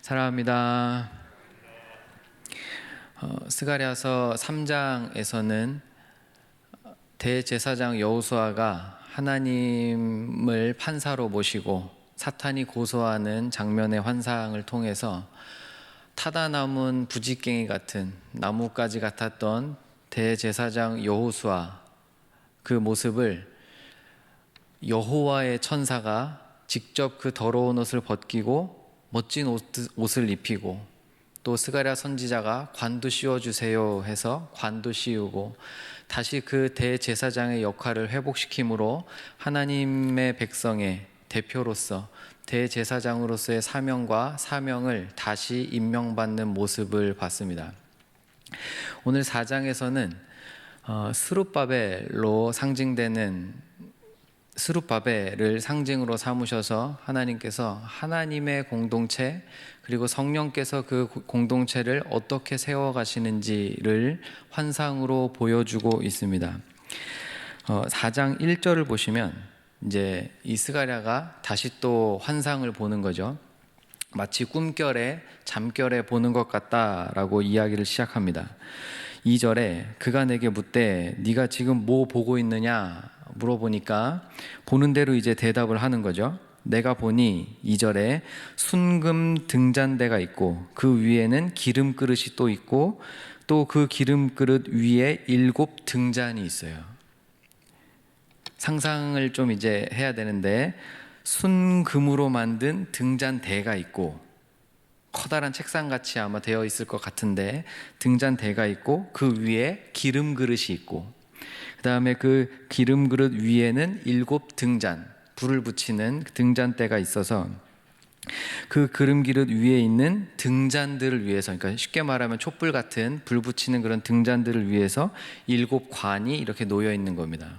사랑합니다. 어, 스가랴서 3장에서는 대제사장 여호수아가 하나님을 판사로 모시고 사탄이 고소하는 장면의 환상을 통해서 타다 남은 부직갱이 같은 나뭇가지 같았던 대제사장 여호수아 그 모습을 여호와의 천사가 직접 그 더러운 옷을 벗기고 멋진 옷, 을 입히고 또 스가랴 선지자가 관도 씌워 주세요 해서 관도 씌우고 다시 그 대제사장의 역할을 회복시킴으로 하나님의 백성의 대표로서 대제사장으로서의 사명과 사명을 다시 임명받는 모습을 봤습니다. 오늘 4장에서는 어, 스룹바벨로 상징되는 스룹바벨을 상징으로 삼으셔서 하나님께서 하나님의 공동체 그리고 성령께서 그 공동체를 어떻게 세워 가시는지를 환상으로 보여주고 있습니다. 어, 4장 1절을 보시면 이제 이스가랴가 다시 또 환상을 보는 거죠. 마치 꿈결에 잠결에 보는 것 같다라고 이야기를 시작합니다. 2절에 그가 내게 묻되 네가 지금 뭐 보고 있느냐 물어보니까 보는 대로 이제 대답을 하는 거죠. 내가 보니 2절에 순금 등잔대가 있고 그 위에는 기름 그릇이 또 있고 또 그 기름 그릇 위에 일곱 등잔이 있어요. 상상을 좀 이제 해야 되는데 순금으로 만든 등잔대가 있고 커다란 책상 같이 아마 되어 있을 것 같은데 등잔대가 있고 그 위에 기름 그릇이 있고 그 다음에 그 기름 그릇 위에는 일곱 등잔 불을 붙이는 등잔대가 있어서 그 그름 기릇 위에 있는 등잔들을 위해서 그러니까 쉽게 말하면 촛불 같은 불 붙이는 그런 등잔들을 위해서 일곱 관이 이렇게 놓여 있는 겁니다.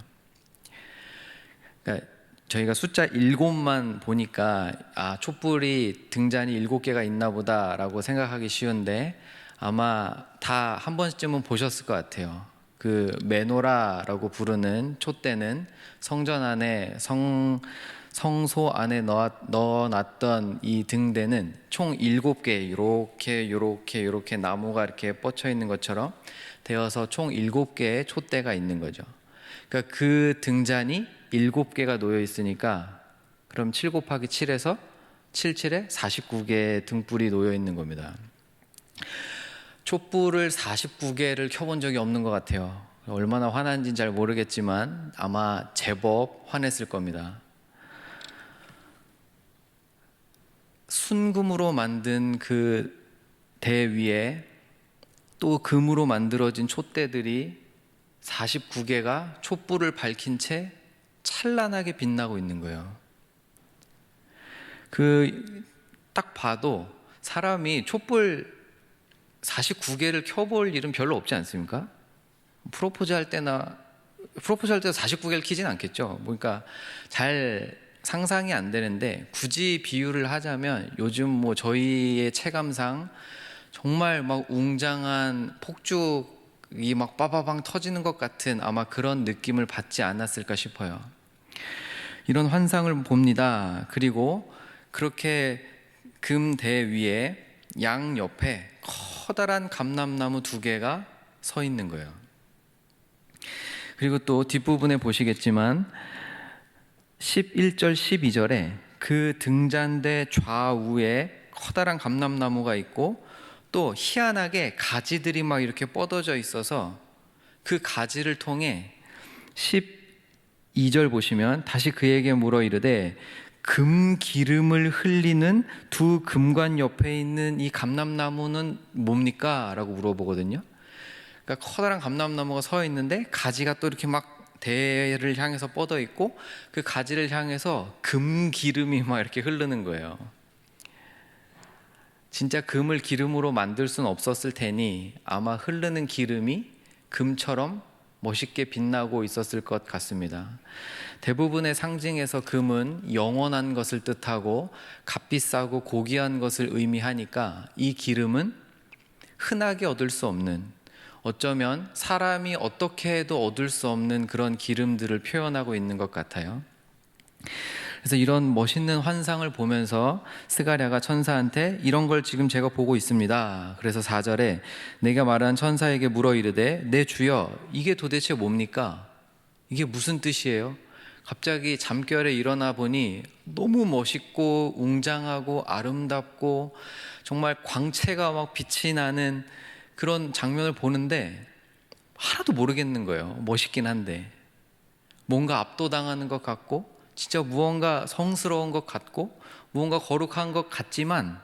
그러니까 저희가 숫자 일곱만 보니까 아 촛불이 등잔이 일곱 개가 있나 보다라고 생각하기 쉬운데 아마 다 한 번쯤은 보셨을 것 같아요. 그 메노라라고 부르는 촛대는 성전 안에 성 성소 안에 넣어, 넣어 놨던 이 등대는 총 일곱 개 이렇게 이렇게 이렇게 나무가 이렇게 뻗쳐 있는 것처럼 되어서 총 일곱 개의 촛대가 있는 거죠. 그러니까 그 등잔이 일곱 개가 놓여 있으니까 그럼 7 곱하기 7에서 7, 7에 49개의 등불이 놓여 있는 겁니다. 촛불을 49개를 켜본 적이 없는 것 같아요. 얼마나 화난지는 잘 모르겠지만 아마 제법 화냈을 겁니다. 순금으로 만든 그 대 위에 또 금으로 만들어진 촛대들이 49개가 촛불을 밝힌 채 찬란하게 빛나고 있는 거예요. 그 딱 봐도 사람이 촛불 49개를 켜볼 일은 별로 없지 않습니까? 프로포즈 할 때나 프로포즈 할 때도 49개를 키진 않겠죠. 그러니까 잘 상상이 안 되는데 굳이 비유를 하자면 요즘 뭐 저희의 체감상 정말 막 웅장한 폭죽이 막 빠바방 터지는 것 같은 아마 그런 느낌을 받지 않았을까 싶어요. 이런 환상을 봅니다. 그리고 그렇게 금대 위에 양 옆에 커다란 감람나무 두 개가 서 있는 거예요. 그리고 또 뒷부분에 보시겠지만 11절 12절에 그 등잔대 좌우에 커다란 감람나무가 있고 또 희한하게 가지들이 막 이렇게 뻗어져 있어서 그 가지를 통해 12절 보시면 다시 그에게 물어 이르되 금 기름을 흘리는 두 금관 옆에 있는 이 감람나무는 뭡니까? 라고 물어보거든요. 그러니까 커다란 감람나무가 서 있는데 가지가 또 이렇게 막 대를 향해서 뻗어 있고 그 가지를 향해서 금 기름이 막 이렇게 흐르는 거예요. 진짜 금을 기름으로 만들 수는 없었을 테니 아마 흐르는 기름이 금처럼 멋있게 빛나고 있었을 것 같습니다. 대부분의 상징에서 금은 영원한 것을 뜻하고 값비싸고 고귀한 것을 의미하니까 이 기름은 흔하게 얻을 수 없는 어쩌면 사람이 어떻게 해도 얻을 수 없는 그런 기름들을 표현하고 있는 것 같아요. 그래서 이런 멋있는 환상을 보면서 스가랴가 천사한테 이런 걸 지금 제가 보고 있습니다. 그래서 4절에 내가 말한 천사에게 물어 이르되 내 주여 이게 도대체 뭡니까? 이게 무슨 뜻이에요? 갑자기 잠결에 일어나 보니 너무 멋있고 웅장하고 아름답고 정말 광채가 막 빛이 나는 그런 장면을 보는데 하나도 모르겠는 거예요. 멋있긴 한데. 뭔가 압도당하는 것 같고, 진짜 무언가 성스러운 것 같고, 무언가 거룩한 것 같지만,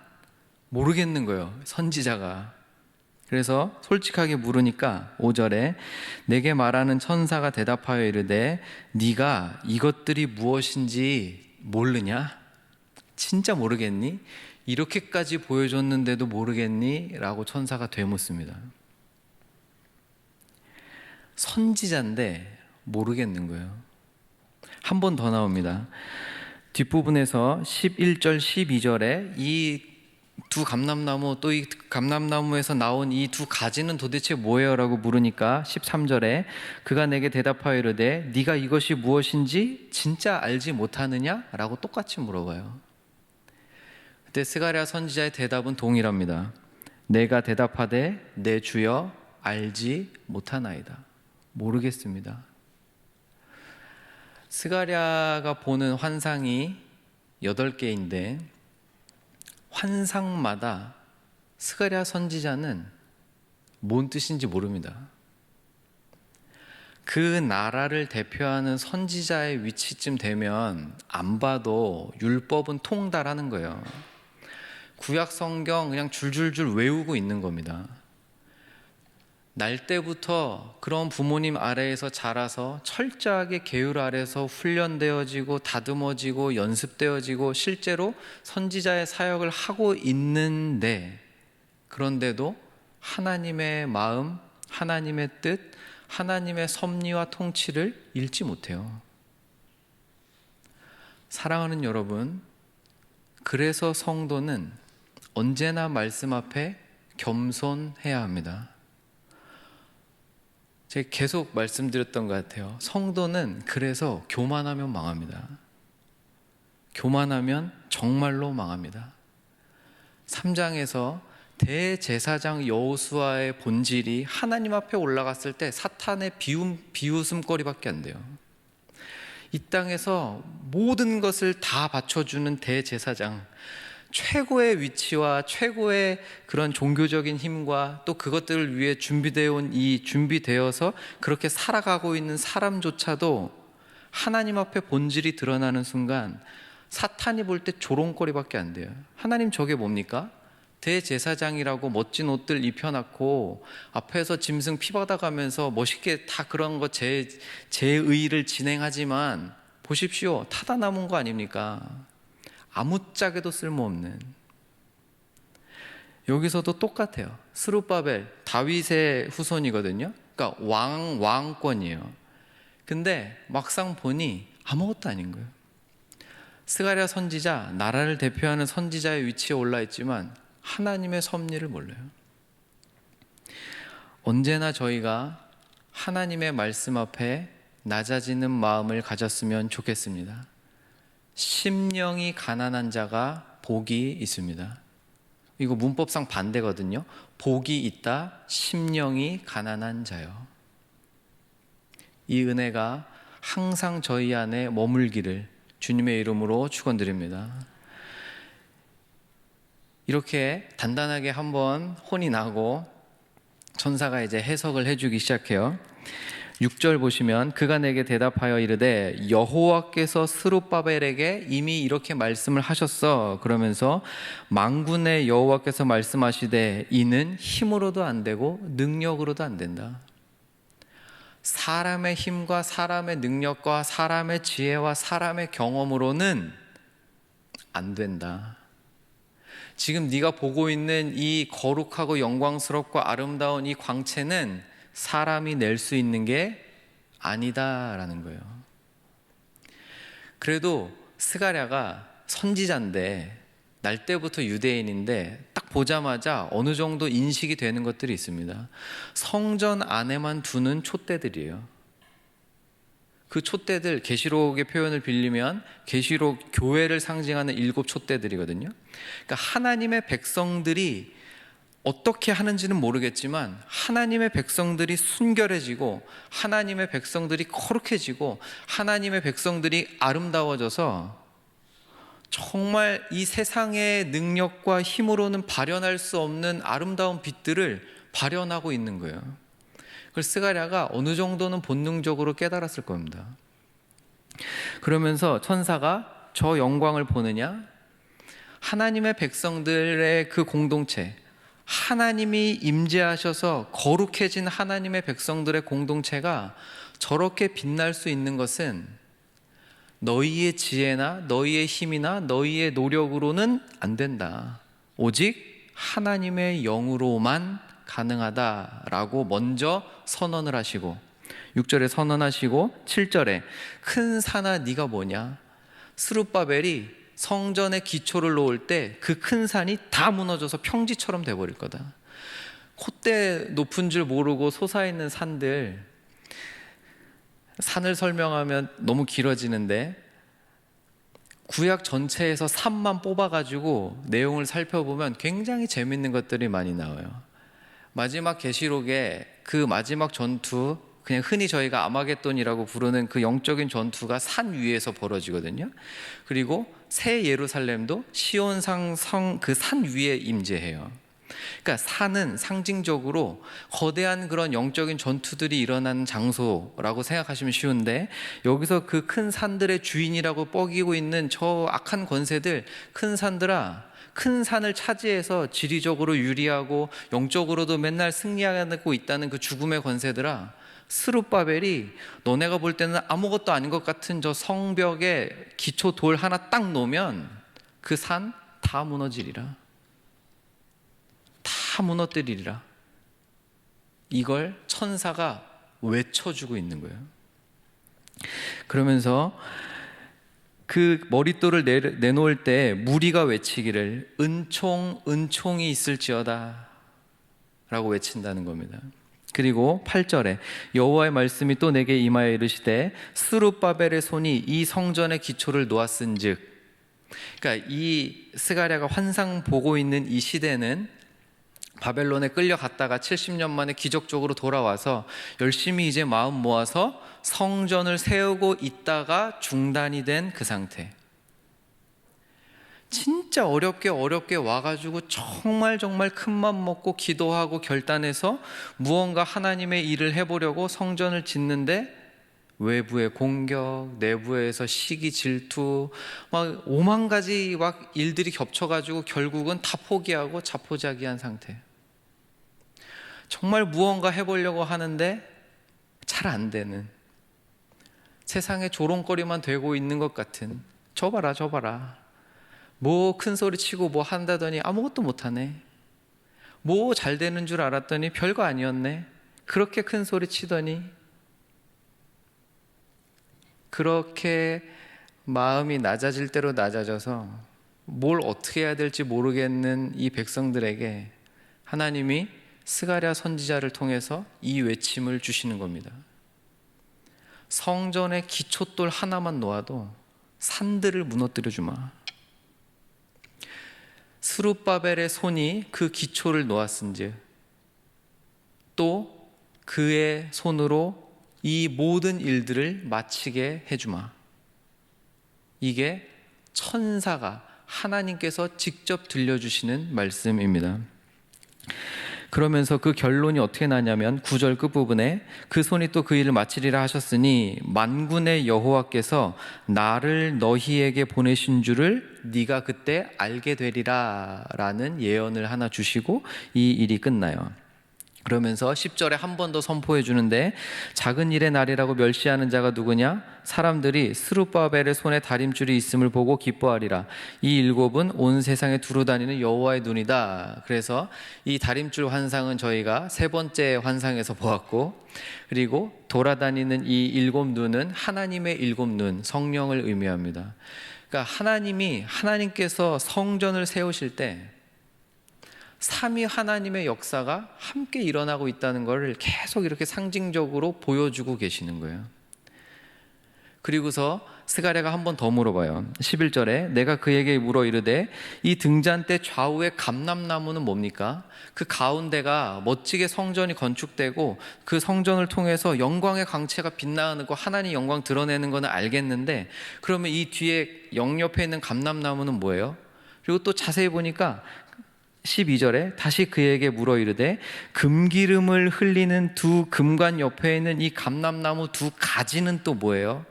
모르겠는 거예요. 선지자가. 그래서 솔직하게 물으니까 5절에 내게 말하는 천사가 대답하여 이르되 네가 이것들이 무엇인지 모르냐? 진짜 모르겠니? 이렇게까지 보여줬는데도 모르겠니? 라고 천사가 되묻습니다. 선지자인데 모르겠는 거예요. 한 번 더 나옵니다. 뒷부분에서 11절, 12절에 이 두 감람나무 또 이 감람나무에서 나온 이 두 가지는 도대체 뭐예요라고 물으니까 13절에 그가 내게 대답하여 이르되 네가 이것이 무엇인지 진짜 알지 못하느냐라고 똑같이 물어봐요. 그때 스가랴 선지자의 대답은 동일합니다. 내가 대답하되 내 주여 알지 못하나이다. 모르겠습니다. 스가랴가 보는 환상이 여덟 개인데 환상마다 스가랴 선지자는 뭔 뜻인지 모릅니다. 그 나라를 대표하는 선지자의 위치쯤 되면 안 봐도 율법은 통달하는 거예요. 구약 성경 그냥 줄줄줄 외우고 있는 겁니다. 날 때부터 그런 부모님 아래에서 자라서 철저하게 계율 아래서 훈련되어지고 다듬어지고 연습되어지고 실제로 선지자의 사역을 하고 있는데 그런데도 하나님의 마음, 하나님의 뜻, 하나님의 섭리와 통치를 잃지 못해요. 사랑하는 여러분, 그래서 성도는 언제나 말씀 앞에 겸손해야 합니다. 제가 계속 말씀드렸던 것 같아요. 성도는 그래서 교만하면 망합니다. 교만하면 정말로 망합니다. 3장에서 대제사장 여호수아의 본질이 하나님 앞에 올라갔을 때 사탄의 비움, 비웃음거리밖에 안 돼요. 이 땅에서 모든 것을 다 바쳐주는 대제사장, 최고의 위치와 최고의 그런 종교적인 힘과 또 그것들을 위해 준비되어 온 이 준비되어서 그렇게 살아가고 있는 사람조차도 하나님 앞에 본질이 드러나는 순간 사탄이 볼 때 조롱거리밖에 안 돼요. 하나님 저게 뭡니까? 대제사장이라고 멋진 옷들 입혀놨고 앞에서 짐승 피 받아가면서 멋있게 다 그런 거 제, 제의를 진행하지만 보십시오. 타다 남은 거 아닙니까? 아무짝에도 쓸모없는 여기서도 똑같아요. 스루바벨 다윗의 후손이거든요. 그러니까 왕 왕권이에요. 근데 막상 보니 아무것도 아닌 거예요. 스가랴 선지자 나라를 대표하는 선지자의 위치에 올라 있지만 하나님의 섭리를 몰라요. 언제나 저희가 하나님의 말씀 앞에 낮아지는 마음을 가졌으면 좋겠습니다. 심령이 가난한 자가 복이 있습니다. 이거 문법상 반대거든요. 복이 있다, 심령이 가난한 자요. 이 은혜가 항상 저희 안에 머물기를 주님의 이름으로 축원드립니다. 이렇게 단단하게 한번 혼이 나고 천사가 이제 해석을 해주기 시작해요. 6절 보시면 그가 내게 대답하여 이르되 여호와께서 스룹바벨에게 이미 이렇게 말씀을 하셨어 그러면서 망군의 여호와께서 말씀하시되 이는 힘으로도 안 되고 능력으로도 안 된다. 사람의 힘과 사람의 능력과 사람의 지혜와 사람의 경험으로는 안 된다. 지금 네가 보고 있는 이 거룩하고 영광스럽고 아름다운 이 광채는 사람이 낼 수 있는 게 아니다라는 거예요. 그래도 스가랴가 선지자인데 날 때부터 유대인인데 딱 보자마자 어느 정도 인식이 되는 것들이 있습니다. 성전 안에만 두는 촛대들이에요. 그 촛대들 계시록의 표현을 빌리면 계시록 교회를 상징하는 일곱 촛대들이거든요. 그러니까 하나님의 백성들이 어떻게 하는지는 모르겠지만 하나님의 백성들이 순결해지고 하나님의 백성들이 거룩해지고 하나님의 백성들이 아름다워져서 정말 이 세상의 능력과 힘으로는 발현할 수 없는 아름다운 빛들을 발현하고 있는 거예요. 그걸 스가랴가 어느 정도는 본능적으로 깨달았을 겁니다. 그러면서 천사가 저 영광을 보느냐? 하나님의 백성들의 그 공동체, 하나님이 임재하셔서 거룩해진 하나님의 백성들의 공동체가 저렇게 빛날 수 있는 것은 너희의 지혜나 너희의 힘이나 너희의 노력으로는 안 된다. 오직 하나님의 영으로만 가능하다라고 먼저 선언을 하시고 6절에 선언하시고 7절에 큰 산아 네가 뭐냐? 스룹바벨이 성전의 기초를 놓을 때 그 큰 산이 다 무너져서 평지처럼 돼 버릴 거다. 콧대 높은 줄 모르고 솟아있는 산들 산을 설명하면 너무 길어지는데 구약 전체에서 산만 뽑아가지고 내용을 살펴보면 굉장히 재밌는 것들이 많이 나와요. 마지막 계시록에 그 마지막 전투 그냥 흔히 저희가 아마겟돈이라고 부르는 그 영적인 전투가 산 위에서 벌어지거든요. 그리고 새 예루살렘도 시온상 성 그 산 위에 임재해요. 그러니까 산은 상징적으로 거대한 그런 영적인 전투들이 일어나는 장소라고 생각하시면 쉬운데 여기서 그 큰 산들의 주인이라고 뻐기고 있는 저 악한 권세들 큰 산들아 큰 산을 차지해서 지리적으로 유리하고 영적으로도 맨날 승리하고 있다는 그 죽음의 권세들아 스룹바벨이 너네가 볼 때는 아무것도 아닌 것 같은 저 성벽에 기초 돌 하나 딱 놓으면 그 산 다 무너지리라. 다 무너뜨리리라. 이걸 천사가 외쳐주고 있는 거예요. 그러면서 그 머릿돌을 내, 놓을 때 무리가 외치기를 은총 은총이 있을지어다 라고 외친다는 겁니다. 그리고 8절에 여호와의 말씀이 또 내게 임하여 이르시되 스룹바벨의 손이 이 성전의 기초를 놓았은즉 그러니까 이 스가랴가 환상 보고 있는 이 시대는 바벨론에 끌려갔다가 70년 만에 기적적으로 돌아와서 열심히 이제 마음 모아서 성전을 세우고 있다가 중단이 된 그 상태. 진짜 어렵게 어렵게 와가지고 정말 정말 큰맘 먹고 기도하고 결단해서 무언가 하나님의 일을 해보려고 성전을 짓는데 외부의 공격, 내부에서 시기 질투, 막 오만 가지 막 일들이 겹쳐가지고 결국은 다 포기하고 자포자기한 상태. 정말 무언가 해보려고 하는데 잘 안 되는. 세상에 조롱거리만 되고 있는 것 같은. 저 봐라 저 봐라 뭐 큰 소리 치고 뭐 한다더니 아무것도 못하네 뭐 잘 되는 줄 알았더니 별거 아니었네 그렇게 큰 소리 치더니 그렇게 마음이 낮아질 대로 낮아져서 뭘 어떻게 해야 될지 모르겠는 이 백성들에게 하나님이 스가랴 선지자를 통해서 이 외침을 주시는 겁니다. 성전의 기초돌 하나만 놓아도 산들을 무너뜨려 주마. 스룹바벨의 손이 그 기초를 놓았은지 또 그의 손으로 이 모든 일들을 마치게 해주마. 이게 천사가 하나님께서 직접 들려주시는 말씀입니다. 그러면서 그 결론이 어떻게 나냐면 구절 끝부분에 그 손이 또 그 일을 마치리라 하셨으니 만군의 여호와께서 나를 너희에게 보내신 줄을 네가 그때 알게 되리라라는 예언을 하나 주시고 이 일이 끝나요. 그러면서 10절에 한 번 더 선포해 주는데 작은 일의 날이라고 멸시하는 자가 누구냐? 사람들이 스룹바벨의 손에 다림줄이 있음을 보고 기뻐하리라. 이 일곱은 온 세상에 두루 다니는 여호와의 눈이다. 그래서 이 다림줄 환상은 저희가 세 번째 환상에서 보았고 그리고 돌아다니는 이 일곱 눈은 하나님의 일곱 눈, 성령을 의미합니다. 그러니까 하나님이 하나님께서 성전을 세우실 때 삼위 하나님의 역사가 함께 일어나고 있다는 것을 계속 이렇게 상징적으로 보여주고 계시는 거예요. 그리고서 스가랴가 한 번 더 물어봐요. 11절에 내가 그에게 물어 이르되 이 등잔대 좌우의 감람나무는 뭡니까? 그 가운데가 멋지게 성전이 건축되고 그 성전을 통해서 영광의 광채가 빛나는 거 하나님 영광 드러내는 거는 알겠는데 그러면 이 뒤에 영 옆에 있는 감람나무는 뭐예요? 그리고 또 자세히 보니까 12절에 다시 그에게 물어 이르되 금기름을 흘리는 두 금관 옆에 있는 이 감람나무 두 가지는 또 뭐예요?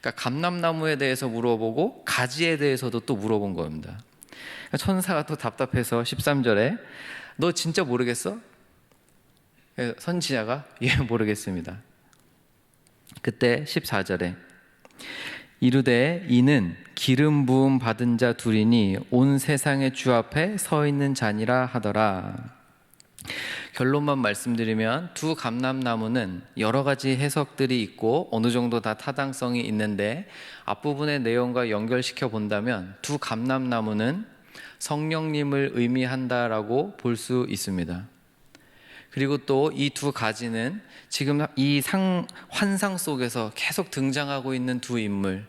그러니까 감람나무에 대해서 물어보고 가지에 대해서도 또 물어본 겁니다. 그러니까 천사가 또 답답해서 13절에 너 진짜 모르겠어? 그래서 선지자가 예 모르겠습니다. 그때 14절에 이르되 이는 기름 부음 받은 자 둘이니 온 세상의 주 앞에 서 있는 자니라 하더라. 결론만 말씀드리면 두 감람나무는 여러 가지 해석들이 있고 어느 정도 다 타당성이 있는데 앞부분의 내용과 연결시켜 본다면 두 감람나무는 성령님을 의미한다라고 볼 수 있습니다. 그리고 또 이 두 가지는 지금 이 상, 환상 속에서 계속 등장하고 있는 두 인물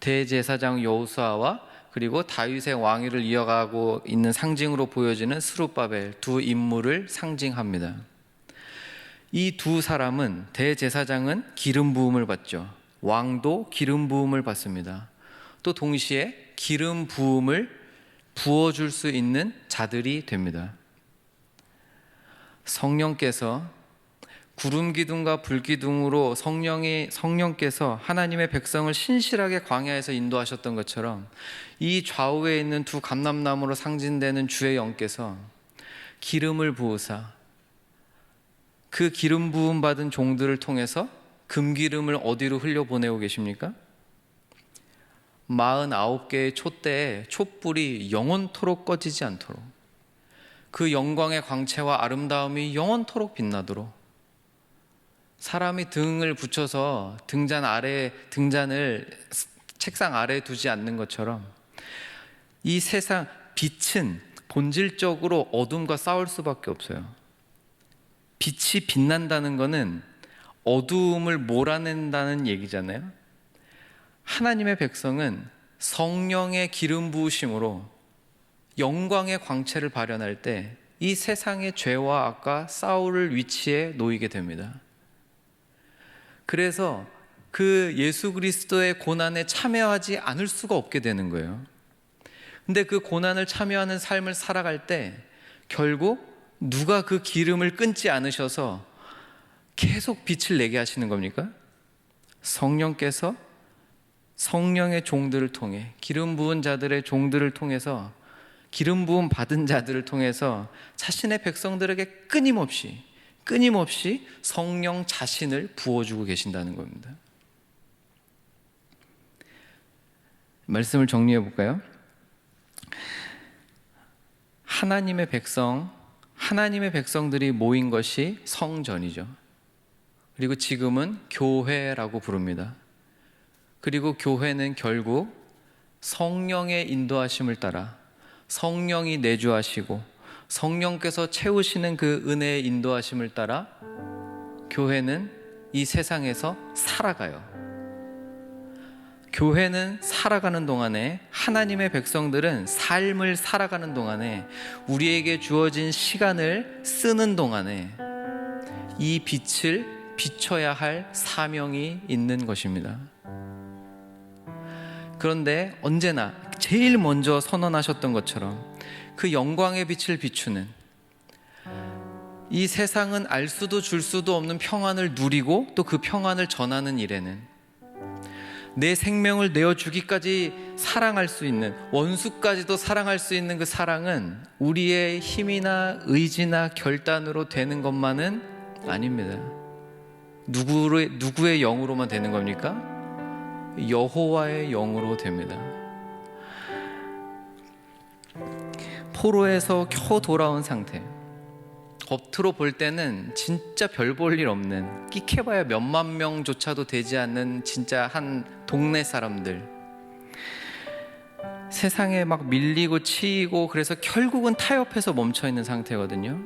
대제사장 여호수아와 그리고 다윗의 왕위를 이어가고 있는 상징으로 보여지는 스룹바벨 두 인물을 상징합니다. 이 두 사람은 대제사장은 기름 부음을 받죠. 왕도 기름 부음을 받습니다. 또 동시에 기름 부음을 부어줄 수 있는 자들이 됩니다. 성령께서 구름 기둥과 불 기둥으로 성령이 성령께서 하나님의 백성을 신실하게 광야에서 인도하셨던 것처럼 이 좌우에 있는 두 감람나무로 상징되는 주의 영께서 기름을 부으사 그 기름 부음 받은 종들을 통해서 금기름을 어디로 흘려 보내고 계십니까? 49개의 촛대에 촛불이 영원토록 꺼지지 않도록 그 영광의 광채와 아름다움이 영원토록 빛나도록 사람이 등을 붙여서 등잔 아래 등잔을 책상 아래에 두지 않는 것처럼 이 세상 빛은 본질적으로 어둠과 싸울 수밖에 없어요. 빛이 빛난다는 것은 어두움을 몰아낸다는 얘기잖아요. 하나님의 백성은 성령의 기름 부으심으로 영광의 광채를 발현할 때 이 세상의 죄와 악과 싸울 위치에 놓이게 됩니다. 그래서 그 예수 그리스도의 고난에 참여하지 않을 수가 없게 되는 거예요. 근데 그 고난을 참여하는 삶을 살아갈 때 결국 누가 그 기름을 끊지 않으셔서 계속 빛을 내게 하시는 겁니까? 성령께서 성령의 종들을 통해 기름 부은 자들의 종들을 통해서 기름 부음 받은 자들을 통해서 자신의 백성들에게 끊임없이 끊임없이 성령 자신을 부어주고 계신다는 겁니다. 말씀을 정리해 볼까요? 하나님의 백성, 하나님의 백성들이 모인 것이 성전이죠. 그리고 지금은 교회라고 부릅니다. 그리고 교회는 결국 성령의 인도하심을 따라 성령이 내주하시고 성령께서 채우시는 그 은혜의 인도하심을 따라 교회는 이 세상에서 살아가요. 교회는 살아가는 동안에 하나님의 백성들은 삶을 살아가는 동안에 우리에게 주어진 시간을 쓰는 동안에 이 빛을 비춰야 할 사명이 있는 것입니다. 그런데 언제나 제일 먼저 선언하셨던 것처럼 그 영광의 빛을 비추는 이 세상은 알 수도 줄 수도 없는 평안을 누리고 또 그 평안을 전하는 일에는 내 생명을 내어 주기까지 사랑할 수 있는 원수까지도 사랑할 수 있는 그 사랑은 우리의 힘이나 의지나 결단으로 되는 것만은 아닙니다. 누구의 누구의 영으로만 되는 겁니까? 여호와의 영으로 됩니다. 포로에서 겨우 돌아온 상태. 겉으로 볼 때는 진짜 별 볼 일 없는 끼케봐야 몇만 명조차도 되지 않는 진짜 한 동네 사람들 세상에 막 밀리고 치이고 그래서 결국은 타협해서 멈춰 있는 상태거든요.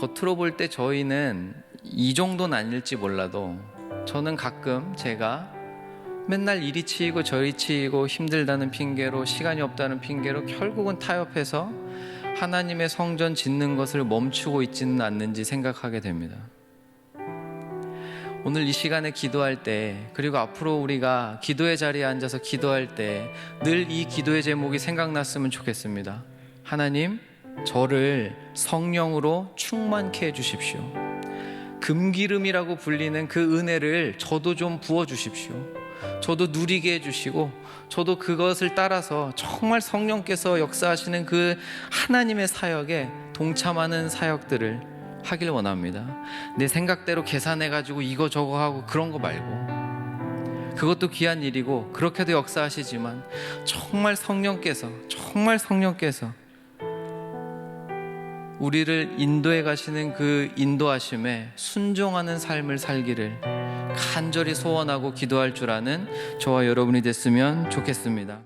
겉으로 볼 때 저희는 이 정도는 아닐지 몰라도 저는 가끔 제가 맨날 이리 치이고 저리 치이고 힘들다는 핑계로 시간이 없다는 핑계로 결국은 타협해서 하나님의 성전 짓는 것을 멈추고 있지는 않는지 생각하게 됩니다. 오늘 이 시간에 기도할 때 그리고 앞으로 우리가 기도의 자리에 앉아서 기도할 때 늘 이 기도의 제목이 생각났으면 좋겠습니다. 하나님, 저를 성령으로 충만케 해 주십시오. 금기름이라고 불리는 그 은혜를 저도 좀 부어 주십시오. 저도 누리게 해 주시고 저도 그것을 따라서 정말 성령께서 역사하시는 그 하나님의 사역에 동참하는 사역들을 하길 원합니다. 내 생각대로 계산해 가지고 이거 저거 하고 그런 거 말고 그것도 귀한 일이고 그렇게도 역사하시지만 정말 성령께서 정말 성령께서 우리를 인도해 가시는 그 인도하심에 순종하는 삶을 살기를 간절히 소원하고 기도할 줄 아는 저와 여러분이 됐으면 좋겠습니다.